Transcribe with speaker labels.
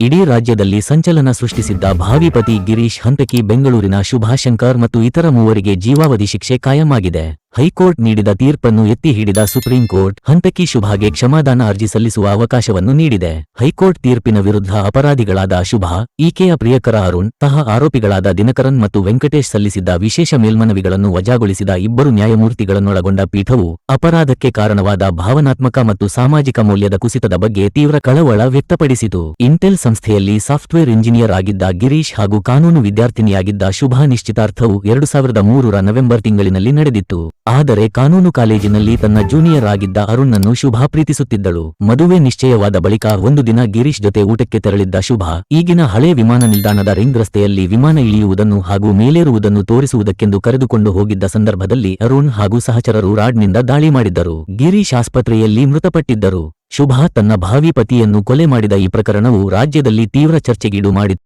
Speaker 1: ಇಡೀ ರಾಜ್ಯದಲ್ಲಿ ಸಂಚಲನ ಸೃಷ್ಟಿಸಿದ್ದ ಭಾವಿಪತಿ ಗಿರೀಶ್ ಹಂತಕಿ ಬೆಂಗಳೂರಿನ ಶುಭಾಶಂಕರ್ ಮತ್ತು ಇತರ ಮೂವರಿಗೆ ಜೀವಾವಧಿ ಶಿಕ್ಷೆ ಕಾಯಮಾಗಿದೆ ಹೈಕೋರ್ಟ್ ನೀಡಿದ ತೀರ್ಪನ್ನು ಎತ್ತಿ ಹಿಡಿದ ಸುಪ್ರೀಂ ಕೋರ್ಟ್ ಹಂತಕಿ ಶುಭಾಗೆ ಕ್ಷಮಾದಾನ ಅರ್ಜಿ ಸಲ್ಲಿಸುವ ಅವಕಾಶವನ್ನು ನೀಡಿದೆ. ಹೈಕೋರ್ಟ್ ತೀರ್ಪಿನ ವಿರುದ್ಧ ಅಪರಾಧಿಗಳಾದ ಶುಭಾ ಈಕೆಯ ಪ್ರಿಯಕರ ಅರುಣ್ ಸಹ ಆರೋಪಿಗಳಾದ ದಿನಕರನ್ ಮತ್ತು ವೆಂಕಟೇಶ್ ಸಲ್ಲಿಸಿದ್ದ ವಿಶೇಷ ಮೇಲ್ಮನವಿಗಳನ್ನು ವಜಾಗೊಳಿಸಿದ ಇಬ್ಬರು ನ್ಯಾಯಮೂರ್ತಿಗಳನ್ನೊಳಗೊಂಡ ಪೀಠವು ಅಪರಾಧಕ್ಕೆ ಕಾರಣವಾದ ಭಾವನಾತ್ಮಕ ಮತ್ತು ಸಾಮಾಜಿಕ ಮೌಲ್ಯದ ಕುಸಿತದ ಬಗ್ಗೆ ತೀವ್ರ ಕಳವಳ ವ್ಯಕ್ತಪಡಿಸಿತು. ಇಂಟೆಲ್ ಸಂಸ್ಥೆಯಲ್ಲಿ ಸಾಫ್ಟ್ವೇರ್ ಇಂಜಿನಿಯರ್ ಆಗಿದ್ದ ಗಿರೀಶ್ ಹಾಗೂ ಕಾನೂನು ವಿದ್ಯಾರ್ಥಿನಿಯಾಗಿದ್ದ ಶುಭಾ ನಿಶ್ಚಿತಾರ್ಥವು ಎರಡು ಸಾವಿರದ ಮೂರರ ನವೆಂಬರ್ ತಿಂಗಳಿನಲ್ಲಿ ನಡೆದಿತ್ತು. ಆದರೆ ಕಾನೂನು ಕಾಲೇಜಿನಲ್ಲಿ ತನ್ನ ಜೂನಿಯರ್ ಆಗಿದ್ದ ಅರುಣ್ನನ್ನು ಶುಭಾ ಪ್ರೀತಿಸುತ್ತಿದ್ದಳು. ಮದುವೆ ನಿಶ್ಚಯವಾದ ಬಳಿಕ ಒಂದು ದಿನ ಗಿರೀಶ್ ಜೊತೆ ಊಟಕ್ಕೆ ತೆರಳಿದ್ದ ಶುಭಾ, ಈಗಿನ ಹಳೆ ವಿಮಾನ ನಿಲ್ದಾಣದ ರಿಂಗ್ ರಸ್ತೆಯಲ್ಲಿ ವಿಮಾನ ಇಳಿಯುವುದನ್ನು ಹಾಗೂ ಮೇಲೇರುವುದನ್ನು ತೋರಿಸುವುದಕ್ಕೆಂದು ಕರೆದುಕೊಂಡು ಹೋಗಿದ್ದ ಸಂದರ್ಭದಲ್ಲಿ ಅರುಣ್ ಹಾಗೂ ಸಹಚರರು ರಾಡ್ನಿಂದ ದಾಳಿ ಮಾಡಿದ್ದರು. ಗಿರೀಶ್ ಆಸ್ಪತ್ರೆಯಲ್ಲಿ ಮೃತಪಟ್ಟಿದ್ದರು. ಶುಭಾ ತನ್ನ ಭಾವಿ ಪತಿಯನ್ನು ಕೊಲೆ ಮಾಡಿದ ಈ ಪ್ರಕರಣವು ರಾಜ್ಯದಲ್ಲಿ ತೀವ್ರ ಚರ್ಚೆಗೀಡು ಮಾಡಿತ್ತು.